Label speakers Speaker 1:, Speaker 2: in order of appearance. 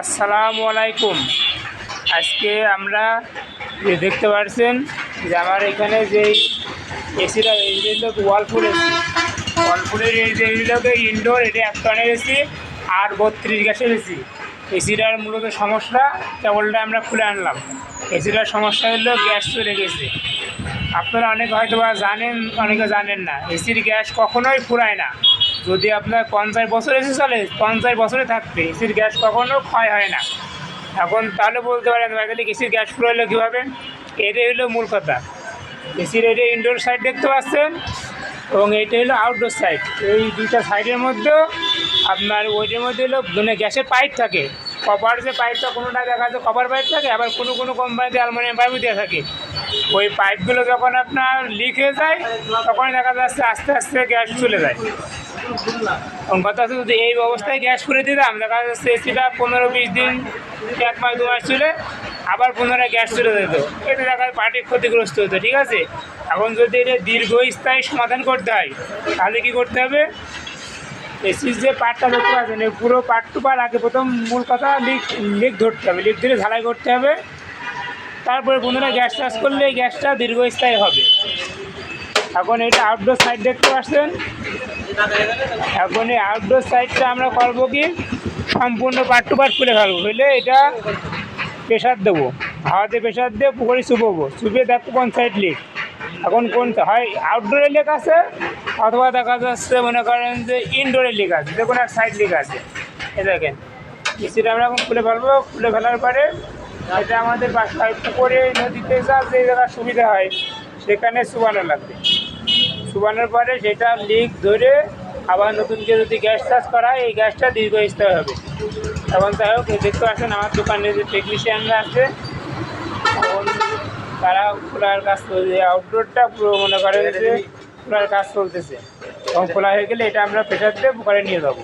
Speaker 1: আসসালামু আলাইকুম। আজকে আমরা যে দেখতে পাচ্ছেন যে আমার এখানে যে এসিটা এইগুলো ওয়ালফুল এসি ওয়ালফুলের এইগুলোকে ইনডোর এটা এক টনের এসি আর বত্রিশ গ্যাসের এসি। এসিটার মূলত সমস্যা, কেবলটা আমরা খুলে আনলাম। এসিটার সমস্যা হলো গ্যাস চলে গেছে। আপনারা অনেকে হয়তো বা জানেন, অনেকে জানেন না, এসির গ্যাস কখনোই ফুরায় না। যদি আপনার পঞ্চাশ বছর এসে চলে, পঞ্চাশ বছরে থাকবে এসির গ্যাস কখনো ক্ষয় হয় না। এখন তাহলে বলতে পারেন তাহলে এসির গ্যাস ফুরাইলো কীভাবে? এটাই হলো মূল কথা। এসির এটা ইনডোর সাইড দেখতে পাচ্ছেন, এবং এইটা হলো আউটডোর সাইড এই দুইটা সাইডের মধ্যেও আপনার ওইটার মধ্যে হলো মানে গ্যাসের পাইপ থাকে। কপার যে পাইপটা কোনোটা দেখা যাচ্ছে কপার পাইপ থাকে, আবার কোনো কোনো কোম্পানিতে অ্যালমোনিয়াম পাইপও দেওয়া থাকে। ওই পাইপগুলো যখন আপনার লিক হয়ে যায় তখন দেখা যাচ্ছে আস্তে আস্তে গ্যাস চলে যায়। কথা যদি এই অবস্থায় গ্যাস করে দিতাম, দেখা যাচ্ছে এসিটা পনেরো বিশ দিন, এক মাস, দু মাস চলে, আবার পুনরায় গ্যাস চলে যেত। এতে দেখা পার্টি ক্ষতিগ্রস্ত হতো, ঠিক আছে? এখন যদি এটা দীর্ঘস্থায়ী সমাধান করতে হয়, তাহলে কী করতে হবে? এসির যে পাটটা দেখতে পাচ্ছেন পুরো পার্ট টু পার্ট আগে প্রথম মূল কথা লিক লিক ধরতে হবে, লিক ধরে ঝালাই করতে হবে। তারপরে পুনরায় গ্যাস চাষ করলে এই গ্যাসটা দীর্ঘস্থায়ী হবে। এখন এটা আউটডোর সাইড দেখতে পাচ্ছেন। এখন এই আউটডোর সাইডটা আমরা করব কি? সম্পূর্ণ পার্ট টু পার্ট খুলে ফেলব। হইলে এটা প্রেশার দেবো। হাওয়াতে প্রেশার দিয়ে পুকুরে চুপবো। চুপে দেখব কোন সাইড লিক এখন কোন হয় আউটডোরে লিক আছে, অথবা দেখা যাচ্ছে মনে করেন যে ইনডোরে লিক আছে যে কোনো এক সাইড লিক আছে। এ দেখেন এসিটা আমরা এখন খুলে ফেলব। খুলে ফেলার পরে এটা আমাদের বাসায় পুকুরে, নদীতে যা যে জায়গায় সুবিধা হয়, সেখানে চুবানো লাগবে। চুবানোর পরে সেটা লিক ধরে আবার নতুন করে যদি গ্যাস চাষ করা হয়, এই গ্যাসটা দীর্ঘস্থায়ী হবে। তখন যাই হোক দেখতে পাচ্ছেন আমার দোকানে যে টেকনিশিয়ানরা আছে তারা খোলার কাজ চলছে আউটডোরটা পুরো মনে করেন যে খোলার কাজ চলতেছে। এবং খোলা হয়ে গেলে এটা আমরা প্রেশার দিয়ে পুকুরে নিয়ে যাব।